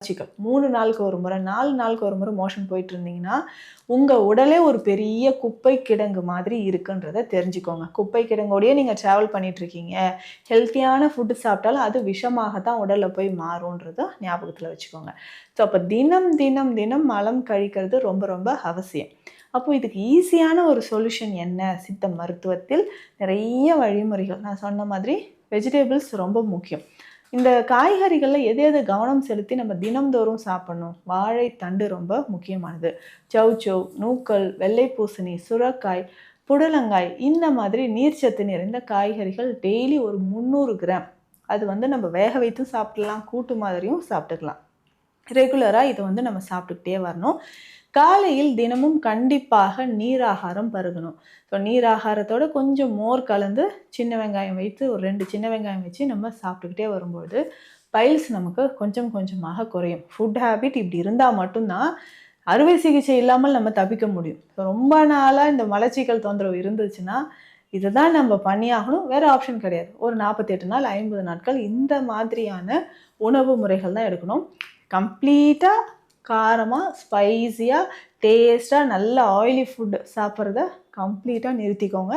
மலச்சிக்கல் மூணு நாளுக்கு ஒரு முறை நாலு நாளுக்கு ஒரு முறை மோஷன் போயிட்டு இருந்தீங்கன்னா உங்கள் உடலே ஒரு பெரிய குப்பை கிடங்கு மாதிரி இருக்குன்றத தெரிஞ்சுக்கோங்க. குப்பை கிடங்கோடயே நீங்கள் ட்ராவல் பண்ணிகிட்ருக்கீங்க ஹெல்த்தியான ஃபுட்டு சாப்பிட்டாலும் அது விஷமாக தான் உடலில் போய் மாறும்ன்றத ஞாபகத்தில் வச்சுக்கோங்க. ஸோ அப்போ தினம் தினம் தினம் மலம் கழிக்கிறது ரொம்ப ரொம்ப அவசியம். அப்போ இதுக்கு ஈஸியான ஒரு சொல்யூஷன் என்ன? சித்த மருத்துவத்தில் நிறைய வழிமுறைகள். நான் சொன்ன மாதிரி வெஜிடபிள்ஸ் ரொம்ப முக்கியம். இந்த காய்கறிகளில் எது எது கவனம் செலுத்தி நம்ம தினம்தோறும் சாப்பிடணும்? வாழைத்தண்டு ரொம்ப முக்கியமானது. சௌச்சௌ நூக்கல் வெள்ளை பூசணி சுரக்காய் புடலங்காய் இந்த மாதிரி நீர்ச்சத்து நிறைந்த காய்கறிகள் டெய்லி ஒரு முந்நூறு கிராம். அது வந்து நம்ம வேக வைத்தும் சாப்பிடலாம் கூட்டு மாதிரியும் சாப்பிட்டுக்கலாம். ரெகுலராக இதை வந்து நம்ம சாப்பிட்டுக்கிட்டே வரணும். காலையில் தினமும் கண்டிப்பாக நீராகாரம் பருகணும். ஸோ நீராகாரத்தோட கொஞ்சம் மோர் கலந்து சின்ன வெங்காயம் வைத்து ஒரு ரெண்டு சின்ன வெங்காயம் வச்சு நம்ம சாப்பிட்டுக்கிட்டே வரும்போது பைல்ஸ் நமக்கு கொஞ்சம் கொஞ்சமாக குறையும். ஃபுட் ஹேபிட் இப்படி இருந்தால் மட்டும்தான் அறுவை சிகிச்சை இல்லாமல் நம்ம தப்பிக்க முடியும். ஸோ ரொம்ப நாளாக இந்த மலச்சிக்கல் தொந்தரவு இருந்துச்சுன்னா இதை தான் நம்ம பண்ணியாகணும். வேறு ஆப்ஷன் கிடையாது. ஒரு நாற்பத்தெட்டு நாள் ஐம்பது நாட்கள் இந்த மாதிரியான உணவு முறைகள் தான் எடுக்கணும். கம்ப்ளீட்டாக காரமாக ஸ்பைஸியாக டேஸ்ட்டாக நல்ல ஆயிலி ஃபுட் சாப்பிட்றத கம்ப்ளீட்டாக நிறுத்திக்கோங்க.